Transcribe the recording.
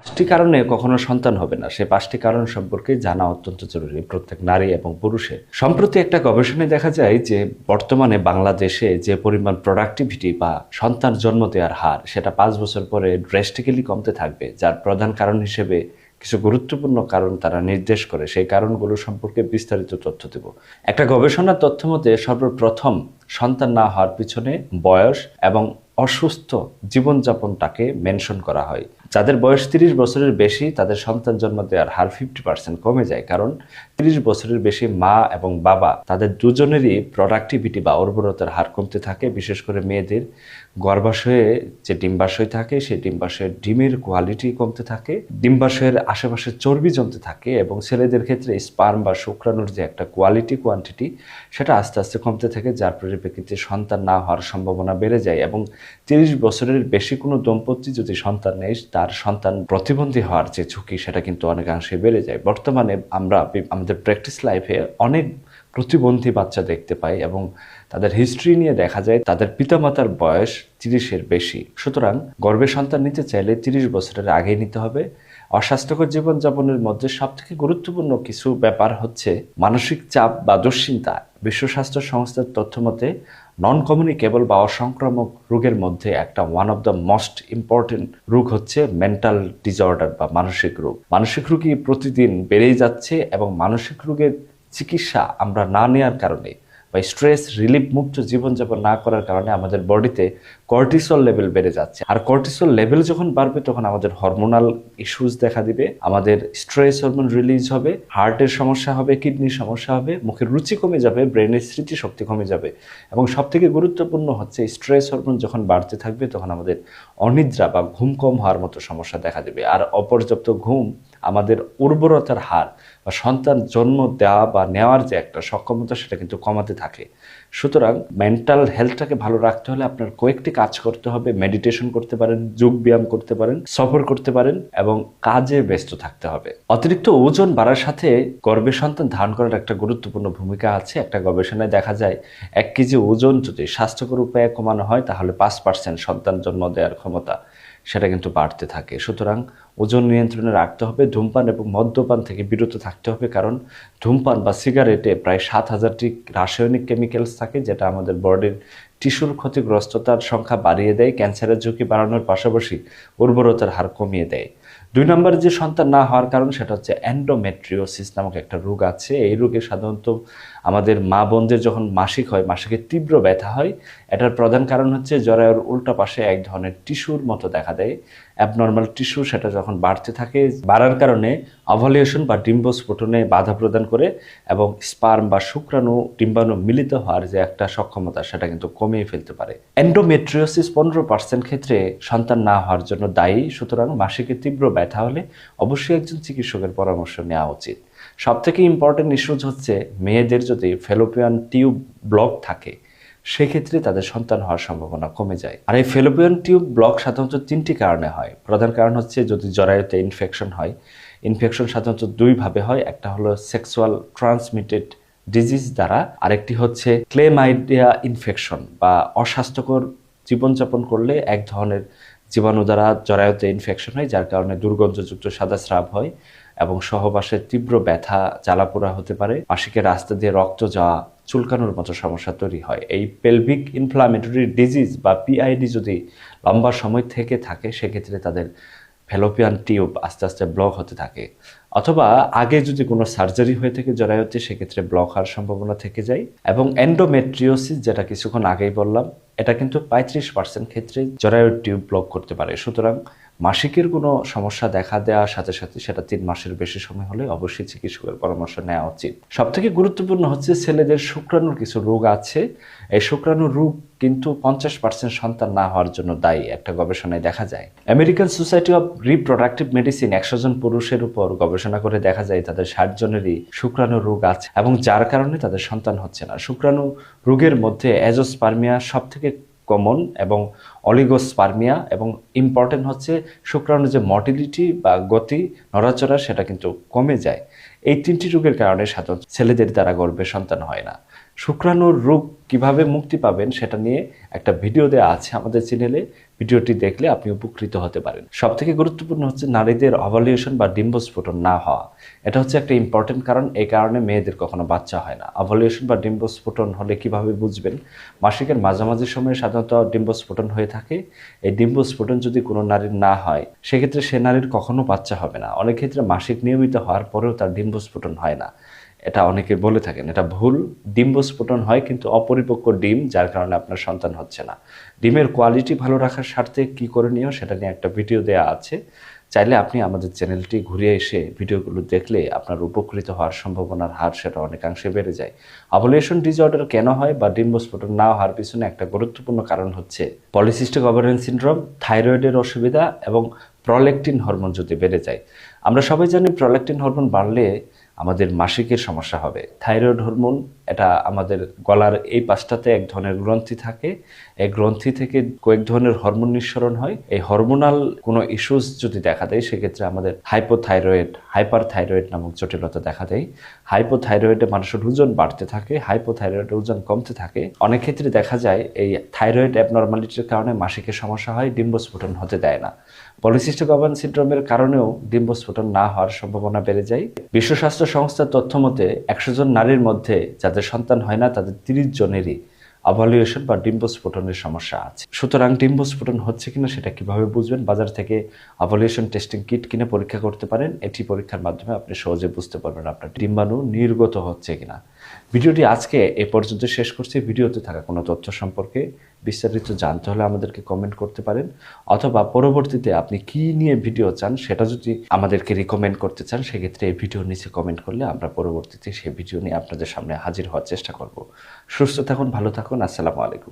পাঁচটি কারণে কখনো সন্তান হবে না। সে পাঁচটি কারণ সম্পর্কে জানা অত্যন্ত জরুরি। প্রত্যেক নারী এবং পুরুষের। সম্প্রতি একটা গবেষণায় দেখা যায় যে, বর্তমানে বাংলাদেশে যে পরিমাণ প্রোডাক্টিভিটি বা সন্তান জন্ম দেওয়ার হার, সেটা পাঁচ বছর পরে ড্রেস্টিক্যালি কমতে থাকবে, যার প্রধান কারণ হিসেবে কিছু গুরুত্বপূর্ণ কারণ তারা নির্দেশ করে। সেই কারণগুলো সম্পর্কে বিস্তারিত তথ্য দেব। একটা গবেষণার তথ্য মতে, সর্বপ্রথম সন্তান না হওয়ার পিছনে বয়স এবং অসুস্থ জীবনযাপনটাকে মেনশন করা হয়। যাদের বয়স তিরিশ বছরের বেশি, তাদের সন্তান জন্ম দেওয়ার হার ফিফটি পার্সেন্ট কমে যায়। কারণ তিরিশ বছরের বেশি মা এবং বাবা, তাদের দুজনেরই প্রোডাক্টিভিটি বা উর্বরতার হার কমতে থাকে। বিশেষ করে মেয়েদের গর্ভাশয়ে যে ডিম্বাশয় থাকে, সেই ডিম্বাশয়ের ডিমের কোয়ালিটি কমতে থাকে। ডিম্বাশয়ের আশেপাশে চর্বি জমতে থাকে এবং ছেলেদের ক্ষেত্রে স্পার্ম বা শুক্রাণুর যে একটা কোয়ালিটি কোয়ান্টিটি সেটা আস্তে আস্তে কমতে থাকে, যার পরিপ্রেক্ষিতে সন্তান না হওয়ার সম্ভাবনা বেড়ে যায়। এবং তিরিশ বছরের বেশি কোনো দম্পতি যদি সন্তান নেই তার সন্তান প্রতিবন্ধী হওয়ার যে ঝুঁকি, সেটা কিন্তু অনেকাংশে বেড়ে যায়। বর্তমানে আমরা আমাদের প্র্যাকটিস লাইফে অনেক প্রতিবন্ধী বাচ্চা দেখতে পাই এবং তাদের হিস্ট্রি নিয়ে দেখা যায়, তাদের পিতামাতার বয়স তিরিশের বেশি। সুতরাং গর্ভে সন্তান নিতে চাইলে তিরিশ বছরের আগেই নিতে হবে। অস্বাস্থ্যকর জীবনযাপনের মধ্যে সবথেকে গুরুত্বপূর্ণ কিছু ব্যাপার হচ্ছে মানসিক চাপ বা দুশ্চিন্তা। বিশ্ব স্বাস্থ্য সংস্থার তথ্য মতে নন কমিউনিকেবল বা অসংক্রামক রোগের মধ্যে একটা one of the most important রোগ হচ্ছে মেন্টাল ডিসঅর্ডার বা মানসিক রোগ। মানসিক রোগী প্রতিদিন বেড়েই যাচ্ছে এবং মানসিক রোগের চিকিৎসা আমরা না নেওয়ার কারণে বা স্ট্রেস রিলিফ মুক্ত জীবনযাপন না করার কারণে আমাদের বডিতে কর্টিসল লেভেল বেড়ে যাচ্ছে। আর কর্টিসল লেভেল যখন বাড়বে, তখন আমাদের হরমোনাল ইস্যুস দেখা দিবে, আমাদের স্ট্রেস হরমোন রিলিজ হবে হার্টের সমস্যা হবে কিডনির সমস্যা হবে, মুখের রুচি কমে যাবে ব্রেনের স্মৃতিশক্তি কমে যাবে। এবং সবথেকে গুরুত্বপূর্ণ হচ্ছে স্ট্রেস হরমোন যখন বাড়তে থাকবে, তখন আমাদের অনিদ্রা বা ঘুম কম হওয়ার মতো সমস্যা দেখা দেবে। আর অপর্যাপ্ত ঘুম আমাদের উর্বরতার হার বা সন্তান জন্ম দেওয়া বা নেওয়ার যে একটা সক্ষমতা সেটা কিন্তু কমাতে থাকে। সুতরাং মেন্টাল হেলথটাকে ভালো রাখতে হলে আপনার কয়েকটি কাজ করতে হবে। মেডিটেশন করতে পারেন, যোগ ব্যায়াম করতে পারেন, সফর করতে পারেন এবং কাজে ব্যস্ত থাকতে হবে। অতিরিক্ত ওজন বাড়ার সাথে গর্ভে সন্তান ধারণ করার একটা গুরুত্বপূর্ণ ভূমিকা আছে। একটা গবেষণায় দেখা যায় এক কেজি ওজন যদি স্বাস্থ্যকর উপায়ে কমানো হয় তাহলে পাঁচ পার্সেন্ট সন্তান জন্ম দেওয়ার ক্ষমতা সেটা কিন্তু বাড়তে থাকে। সুতরাং ওজন নিয়ন্ত্রণে রাখতে হবে, ধূমপান এবং মদ্যপান থেকে বিরত থাকতে হবে, কারণ ধূমপান বা সিগারেটে প্রায় সাত হাজারটি রাসায়নিক কেমিক্যালস থাকে, যেটা আমাদের বডির টিস্যুর ক্ষতিগ্রস্ততার সংখ্যা বাড়িয়ে দেয়, ক্যান্সারের ঝুঁকি বাড়ানোর পাশাপাশি উর্বরতার হার কমিয়ে দেয়। দুই নম্বর যে সন্তান না হওয়ার কারণ, সেটা হচ্ছে অ্যান্ডোমেট্রিওসিস নামক একটা রোগ আছে। এই রোগে সাধারণত আমাদের মা বোনদের যখন মাসিক হয়, মাসিকে তীব্র ব্যথা হয়, এটার প্রধান কারণ হচ্ছে জরায়ুর উল্টা পাশে এক ধরনের টিস্যুর মতো দেখা দেয়। অ্যাবনর্মাল টিস্যু সেটা যখন বাড়তে থাকে, বাড়ার কারণে অভলিউশন বা ডিম্বস্ফোটনে বাধা প্রদান করে এবং স্পার্ম বা শুক্রাণু ডিম্বাণু মিলিত হওয়ার যে একটা সক্ষমতা, সেটা কিন্তু কমিয়ে ফেলতে পারে। এন্ডোমেট্রিওসিস পনেরো পার্সেন্ট ক্ষেত্রে সন্তান না হওয়ার জন্য দায়ী, সুতরাং মাসিকে তীব্র ব্যথা হলে অবশ্যই একজন চিকিৎসকের পরামর্শ নেওয়া উচিত। সব থেকে ইম্পর্টেন্ট ইস্যুজ হচ্ছে, মেয়েদের যদি ফেলোপিয়ান টিউব ব্লক থাকে সেক্ষেত্রে তাদের সন্তান হওয়ার সম্ভাবনা কমে যায়। আর এই ফেলোপিয়ান টিউব ব্লক সাধারণত তিনটি কারণে হয়। প্রধান কারণ হচ্ছে যদি জরায়ুতে ইনফেকশন হয় ইনফেকশন সাধারণত দুইভাবে হয়। একটা হলো সেক্সুয়াল ট্রান্সমিটেড ডিজিজ দ্বারা, আরেকটি হচ্ছে ক্লেমাইডিয়া ইনফেকশন বা অস্বাস্থ্যকর জীবনযাপন করলে এক ধরনের জীবাণু দ্বারা জরায়ুতে ইনফেকশন হয়, যার কারণে দুর্গন্ধযুক্ত সাদা স্রাব হয় এবং সহবাসের তীব্র ব্যথা, জ্বালাপোড়া হতে পারে। মাসিকের রাস্তা দিয়ে রক্ত যাওয়া চুলকানোর মতো সমস্যা তৈরি হয়। এই পেলভিক ইনফ্লামেটরি ডিজিজ বা পিআইডি যদি লম্বা সময় থেকে থাকে, সেক্ষেত্রে তাদের ফেলোপিয়ান টিউব আস্তে আস্তে ব্লক হতে থাকে। অথবা আগে যদি কোনো সার্জারি হয়ে থাকে জরায়ুতে, সেক্ষেত্রে ব্লক হওয়ার সম্ভাবনা থেকে যায়। এবং এন্ডোমেট্রিওসিস যেটা কিছুক্ষণ আগেই বললাম, এটা কিন্তু পঁয়ত্রিশ পার্সেন্ট ক্ষেত্রে জরায়ুর টিউব ব্লক করতে পারে। সুতরাং মাসিকের কোনো সমস্যা দেখা দেওয়ার সাথে সাথে সেটা তিন মাসের বেশি সময় হলে অবশ্যই চিকিৎসকের পরামর্শ নেওয়া উচিত। সব থেকে গুরুত্বপূর্ণ হচ্ছে ছেলেদের শুক্রাণুর কিছু রোগ আছে। এই শুক্রাণু রোগ কিন্তু পঞ্চাশ পার্সেন্ট সন্তান না হওয়ার জন্য দায়ী, একটা গবেষণায় দেখা যায়। American society of reproductive medicine একশো জন পুরুষের উপর গবেষণা করে দেখা যায় তাদের ষাট জনেরই শুক্রাণু রোগ আছে এবং যার কারণে তাদের সন্তান হচ্ছে না। শুক্রাণু রোগের মধ্যে অ্যাজোস্পার্মিয়া সব থেকে কমন এবং অলিগোস্পার্মিয়া এবং ইম্পর্টেন্ট হচ্ছে শুক্রাণু যে মর্টিলিটি বা গতি, নড়াচড়া, সেটা কিন্তু কমে যায়। এই তিনটি রোগের কারণে সাধারণ ছেলেদের দ্বারা গর্ভে সন্তান হয় না। শুক্রাণুর রোগ কীভাবে মুক্তি পাবেন সেটা নিয়ে একটা ভিডিও দেওয়া আছে আমাদের চ্যানেলে ভিডিওটি দেখলে আপনি উপকৃত হতে পারেন। সব থেকে গুরুত্বপূর্ণ হচ্ছে নারীদের অভালিউশন বা ডিম্বস্ফোটন না হওয়া। এটা হচ্ছে একটা ইম্পর্টেন্ট কারণ, এই কারণে মেয়েদের কখনো বাচ্চা হয় না। অভালিউশন বা ডিম্বস্ফোটন হলে কীভাবে বুঝবেন? মাসিকের মাঝামাঝি সময়ে সাধারণত ডিম্বস্ফোটন হয়ে থাকে। এই ডিম্বস্ফোটন যদি কোনো নারীর না হয়, সেক্ষেত্রে সে নারীর কখনো বাচ্চা হবে না। অনেক ক্ষেত্রে মাসিক নিয়মিত হওয়ার পরেও তার ডিম্বস্ফোটন হয় না। এটা অনেকে বলে থাকেন, এটা ভুল। ডিম্বস্ফোটন হয় কিন্তু অপরিপক্ক ডিম, যার কারণে আপনার সন্তান হচ্ছে না। ডিমের কোয়ালিটি ভালো রাখার স্বার্থে কি করে করণীয় সেটা নিয়ে একটা ভিডিও দেওয়া আছে। চাইলে আপনি আমাদের চ্যানেলটি ঘুরে এসে ভিডিওগুলো দেখলে আপনার উপকৃত হওয়ার সম্ভাবনার হার সেটা অনেকাংশে বেড়ে যায়। অবলেশন ডিসঅর্ডার কেন হয় বা ডিম্বস্ফোটন না হওয়ার পিছনে একটা গুরুত্বপূর্ণ কারণ হচ্ছে পলিসিস্টিক ওভারিয়ান সিনড্রোম থাইরয়েডের অসুবিধা এবং প্রলেকটিন হরমোন যদি বেড়ে যায়। আমরা সবাই জানি প্রলেকটিন হরমোন বাড়লে আমাদের মাসিকের সমস্যা হবে। থাইরয়েড হরমোন, এটা আমাদের গলার এই পাশটাতে এক ধরনের গ্রন্থি থাকে। এই গ্রন্থি থেকে কয়েক ধরনের হরমোন নিঃসরণ হয়। এই হরমোনাল কোনো ইস্যুস যদি দেখা দেয়, সেক্ষেত্রে আমাদের হাইপোথাইরয়েড হাইপার থাইরয়েড নামক জটিলতা দেখা দেয়। হাইপোথাইরয়েডে মানুষের ওজন বাড়তে থাকে হাইপোথাইরয়েডের ওজন কমতে থাকে। অনেক ক্ষেত্রে দেখা যায়, এই থাইরয়েড অ্যাবনর্মালিটির কারণে মাসিকের সমস্যা হয়, ডিম্বস্ফোটন হতে দেয় না। পলিসিস্টিক ওভান সিন্ড্রোমের কারণেও ডিম্বস্ফোটন না হওয়ার সম্ভাবনা বেড়ে যায়। বিশ্ব স্বাস্থ্য সংস্থার তথ্য মতে, একশো জন নারীর মধ্যে যাদের সন্তান হয় না, তাদের তিরিশ জনেরই অভালিউশন বা ডিম্বস্ফোটনের সমস্যা আছে। সুতরাং ডিম্বস্ফোটন হচ্ছে কিনা সেটা কীভাবে বুঝবেন? বাজার থেকে অভালিউশন টেস্টিং কিট কিনে পরীক্ষা করতে পারেন। এটি পরীক্ষার মাধ্যমে আপনি সহজে বুঝতে পারবেন আপনার ডিম্বাণু নির্গত হচ্ছে কিনা। ভিডিওটি আজকে এ পর্যন্ত শেষ করছি। ভিডিওতে থাকা কোনো তথ্য সম্পর্কে বিস্তারিত জানতে হলে আমাদেরকে কমেন্ট করতে পারেন। অথবা পরবর্তীতে আপনি কি নিয়ে ভিডিও চান সেটা যদি আমাদেরকে রিকমেন্ড করতে চান, সেক্ষেত্রে এই ভিডিওর নিচে কমেন্ট করলে আমরা পরবর্তীতে সেই ভিডিও নিয়ে আপনাদের সামনে হাজির হওয়ার চেষ্টা করব। সুস্থ থাকুন, ভালো থাকুন, আসসালামু আলাইকুম।